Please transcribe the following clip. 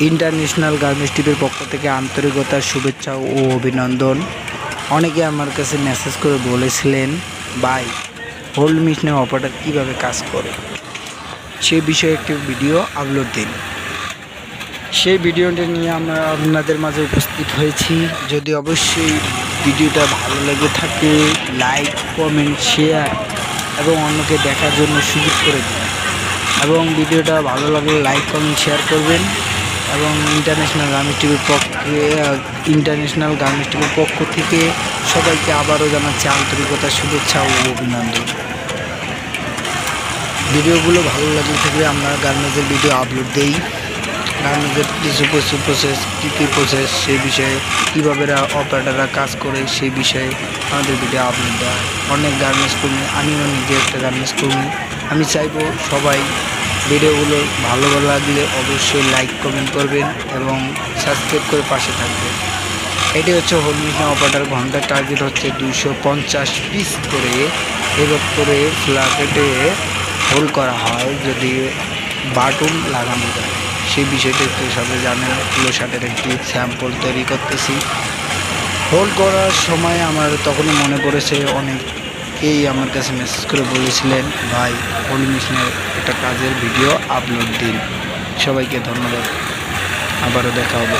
International garments টিভির পক্ষ থেকে আন্তরিকতার শুভেচ্ছা ও অভিনন্দন। অনেকে আমার কাছে মেসেজ করে বলেছিলেন, ভাই হোল্ড মেশিনের অপারেটর কীভাবে কাজ করে? সে বিষয়ে একটি ভিডিও আপলোড দিন। সেই ভিডিওটি নিয়ে আমরা আপনাদের মাঝে উপস্থিত হয়েছি। যদি অবশ্যই ভিডিওটা ভালো লেগে থাকে লাইক কমেন্ট শেয়ার এবং অন্যকে দেখার জন্য সুযোগ করে দিন। এবং ভিডিওটা ভালো লাগলে লাইক কমেন্ট শেয়ার করবেন। এবং ইন্টারন্যাশনাল গার্মেন্টস টিভির পক্ষে ইন্টারন্যাশনাল গার্মেন্টস টিভির পক্ষ থেকে সবাইকে আবারও জানাচ্ছি আন্তরিকতার শুভেচ্ছা ও অভিনন্দন। ভিডিওগুলো ভালো লাগলে থাকলে আমরা গার্মেন্টসের ভিডিও আপলোড দেই। গার্মেন্টসের কিছু কিছু প্রসেস কী কী প্রসেস সেই বিষয়ে, কীভাবে অপারেটাররা কাজ করে, সেই বিষয়ে আমাদের ভিডিও আপলোড দেওয়া হয়। অনেক গার্মেন্টস কর্মী, আমিও নিজে একটা গার্মেন্টস কর্মী। আমি চাইব সবাই ভিডিওগুলো ভালো লাগলে অবশ্যই লাইক কমেন্ট করবেন এবং সাবস্ক্রাইব করে পাশে থাকবেন। এটি হচ্ছে হোল মিশন অপারেটার ঘণ্টার টার্গেট হচ্ছে দুশো পঞ্চাশ পিস করে। এবার করে ফ্ল্যাটেটে হোল করা হয় যদি বাটুন লাগানো যায়। সেই বিষয়টা একটু সবাই জানেন কিলো শার্টের একটি স্যাম্পল তৈরি করতেছি। হোল্ড করার সময় আমার তখনই মনে পড়েছে, অনেকেই আমার কাছে মেসেজ করে বলেছিলেন, ভাই হোল মিশনের একটা কাজের ভিডিও আপলোড দিন। সবাইকে ধন্যবাদ। আবারও দেখা হবে।